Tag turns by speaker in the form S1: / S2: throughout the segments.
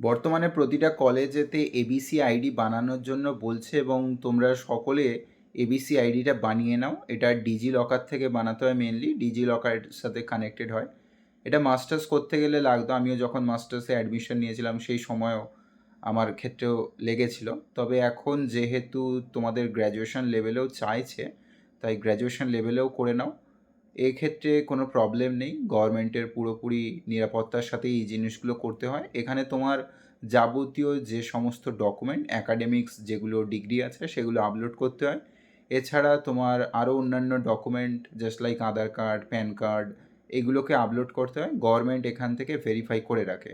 S1: বর্তমানে প্রতিটা কলেজেতে ABC ID বানানোর জন্য বলছে এবং তোমরা সকলে এবিসি আইডিটা বানিয়ে নাও। এটা ডিজি লকার থেকে বানাতে হয় মেনলি ডিজি লকারের সাথে কানেক্টেড হয়। এটা মাস্টার্স করতে গেলে লাগতো। আমিও যখন মাস্টার্সে অ্যাডমিশন নিয়েছিলাম, সেই সময়ও আমার ক্ষেত্রেও লেগেছিল। তবে এখন যেহেতু তোমাদের গ্র্যাজুয়েশন লেভেলেও চাইছে, তাই গ্র্যাজুয়েশন লেভেলেও করে নাও। এক্ষেত্রে কোনো প্রবলেম নেই। গভর্নমেন্টের পুরোপুরি নিরাপত্তার সাথে এই জিনিসগুলো করতে হয়। এখানে তোমার যাবতীয় যে সমস্ত ডকুমেন্ট অ্যাকাডেমিক্স যেগুলো ডিগ্রি আছে, সেগুলো আপলোড করতে হয়। এছাড়া তোমার আরও অন্যান্য document just like Aadhaar card PAN card এগুলোকে আপলোড করতে হয়। গভর্নমেন্ট এখান থেকে ভেরিফাই করে রাখে।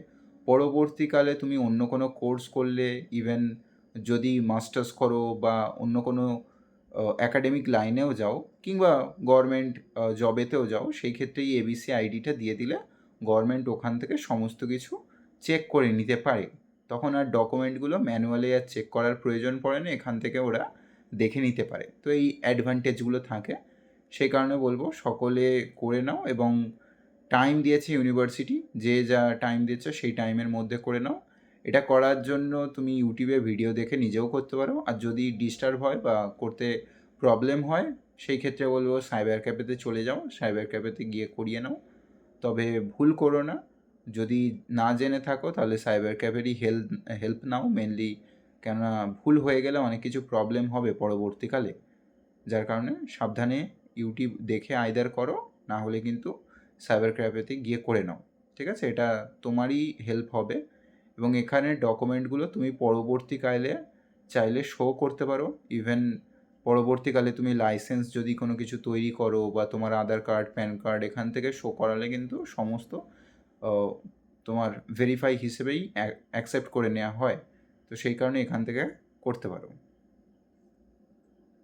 S1: পরবর্তীকালে তুমি অন্য কোনো কোর্স করলে ইভেন যদি মাস্টার্স করো বা অন্য কোনো অ্যাকাডেমিক লাইনেও যাও কিংবা গভর্নমেন্ট জবেতেও যাও, সেই ক্ষেত্রে এই এবিসি আইডিটা দিয়ে দিলে গভর্নমেন্ট ওখান থেকে সমস্ত কিছু চেক করে নিতে পারে। তখন আর ডকুমেন্টগুলো ম্যানুয়ালি আর চেক করার প্রয়োজন পড়ে না, এখান থেকে ওরা দেখে নিতে পারে। তো এই অ্যাডভান্টেজগুলো থাকে। সেই কারণে বলব সকলে করে নাও এবং টাইম দিয়েছে ইউনিভার্সিটি যে যা টাইম দিয়েছে সেই টাইমের মধ্যে করে নাও। এটা করার জন্য তুমি ইউটিউবে ভিডিও দেখে নিজেও করতে পারো। আর যদি ডিস্টার্ব হয় বা করতে প্রবলেম হয়, সেই ক্ষেত্রে বলব সাইবার ক্যাফেতে চলে যাও সাইবার ক্যাফেতে গিয়ে করিয়ে নাও। তবে ভুল করো না। যদি না জেনে থাকো, তাহলে সাইবার ক্যাফেরই হেল্প হেল্প নাও মেনলি কেননা ভুল হয়ে গেলে অনেক কিছু প্রবলেম হবে পরবর্তীকালে। যার কারণে সাবধানে ইউটিউব দেখে আইদার করো, না হলে কিন্তু সাইবার ক্যাফেতে গিয়ে করে নাও। ঠিক আছে? এটা তোমারই হেল্প হবে। এবং এখানে ডকুমেন্টগুলো তুমি পরবর্তীকালে চাইলে শো করতে পারো। ইভেন পরবর্তীকালে তুমি লাইসেন্স যদি কোনো কিছু তৈরি করো বা তোমার আধার কার্ড প্যান কার্ড এখান থেকে শো করালে কিন্তু সমস্ত তোমার ভেরিফাই হিসেবেই অ্যাকসেপ্ট করে নেওয়া হয়। তো সেই কারণে এখান থেকে করতে পারো।